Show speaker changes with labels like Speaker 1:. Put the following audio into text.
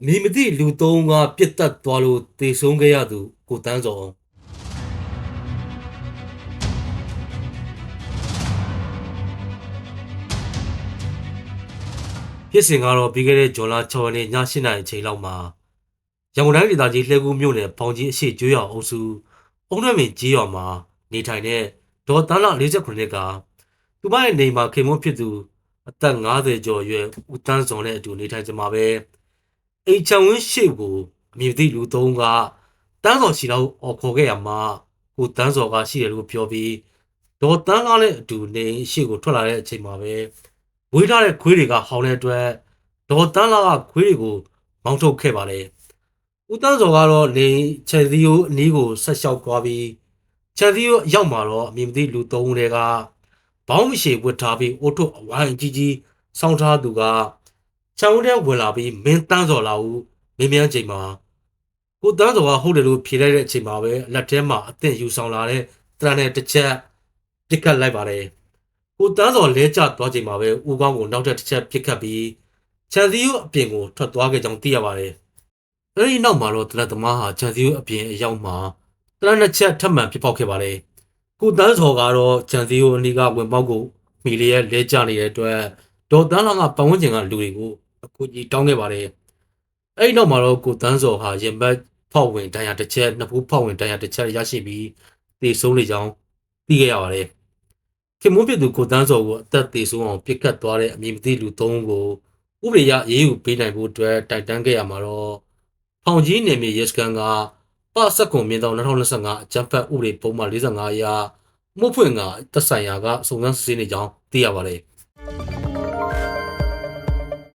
Speaker 1: အမည်မသိလူသုံးဦးကပြစ်တက်သွားလို့တေဆုံးခဲ့ရသူကိုတန်းစောအောင်ဖြစ်စဉ်ကတော့ပြီးခဲ့တဲ့ဇွန်လ6ရက်နေ့ည8:00နာရီအချိန်လောက်မှာရန်ကုန်တိုင်းဒေသကြီးလှဲကူးမြို့နယ်ပေါင်ကြီးအရှိကျွေးရအုပ်စုအုံးရမင်ကြီးရွာမှာနေထိုင်တဲ့ဒေါ်တန်းလာ48နှစ်ကသူမရဲ့နေမှာခင်မွန်းဖြစ်သူအသက်50ကျော်အရွယ်ဦးတန်းစောနဲ့အတူနေထိုင်ကြမှာပဲ အိမ်ချံဝင်းရှိကိုအမည်မသိလူသုံးဦးကတန်းစော်ရှိလောက်អော်ခေါ်ခဲ့ရမှာကိုတန်းစော်ကရှိတယ်လို့ပြောပြီးဒေါ်တန်းလာနဲ့အတူနေအိမ်ရှိကိုထွက်လာတဲ့အချိန်မှာပဲဝေးထားတဲ့ခွေးတွေကဟောင်းတဲ့အတွက်ဒေါ်တန်းလာကခွေးတွေကိုမောင်းထုတ်ခဲ့ပါတယ်ဦးတန်းစော်ကတော့နေချယ်သီယိုအနီးကိုဆက်လျှောက်သွားပြီးချယ်သီယိုအရောက်မှာတော့အမည်မသိလူသုံးဦးတွေကဘောင်းမရှိဝတ်ထားပြီးအိုထုအဝိုင်းကြီးကြီးစောင်းထားသူက ချောင်းထဲဝင်လာပြီးမင်းတန်းစော်လာဦးမင်းမြန်းချိန်မှာကိုတန်းစော်ကဟုတ်တယ်လို့ဖြေလိုက်တဲ့အချိန်မှာပဲလက်ထဲမှာအသင့်ယူဆောင်လာတဲ့တရံနဲ့တစ်ချက်ပစ်ခတ်လိုက်ပါတယ်ကိုတန်းစော်လဲကျသွားချိန်မှာပဲဦးကောင်းကိုနောက်ထပ်တစ်ချက်ပစ်ခတ်ပြီးချန်စီယိုအပြင်ကိုထွက်သွားခဲ့ကြောင်းသိရပါတယ်အဲဒီနောက်မှာတော့တရသမားဟာချန်စီယိုအပြင်အရောက်မှာတရနှစ်ချက်ထပ်မံဖြစ်ပေါက်ခဲ့ပါတယ်ကိုတန်းစော်ကတော့ဂျန်စီယိုအနီးကဝင်ပေါက်ကိုမီလီရဲ့လဲကျနေတဲ့အတွက်ဒေါ်တန်းလာကပတ်ဝန်းကျင်ကလူတွေကို အကူကြီးတောင်းခဲ့ပါတယ်။အဲဒီနောက်မှာတော့ကိုတန်းစော်ဟာရင်ဘတ်ဖောက်ဝင်တန်ရာတစ်ချက်နှစ်ဖူးဖောက်ဝင်တန်ရာတစ်ချက်ရရှိပြီးတေဆုံးနေကြောင်းသိခဲ့ရပါတယ်။ခင်မွန်းဖြစ်သူကိုတန်းစော်ကိုအသက်တေဆုံးအောင်ပြစ်ခတ်သွားတဲ့အမည်မသိလူသုံးဦးကိုဥပဒေရအေးအေးပေးနိုင်ဖို့အတွက်တိုက်တန်းခဲ့ရမှာတော့ဖောင်ကြီးနယ်မြေရဲစခန်းကပစက်ကွန်မြင်းတောင်2025အကြမ်းဖက်ဥပဒေပုံမှန်45အရာမှုဖွင့်ကတက်ဆိုင်ရာကစုံစမ်းစစ်ဆေးနေကြောင်းသိရပါတယ်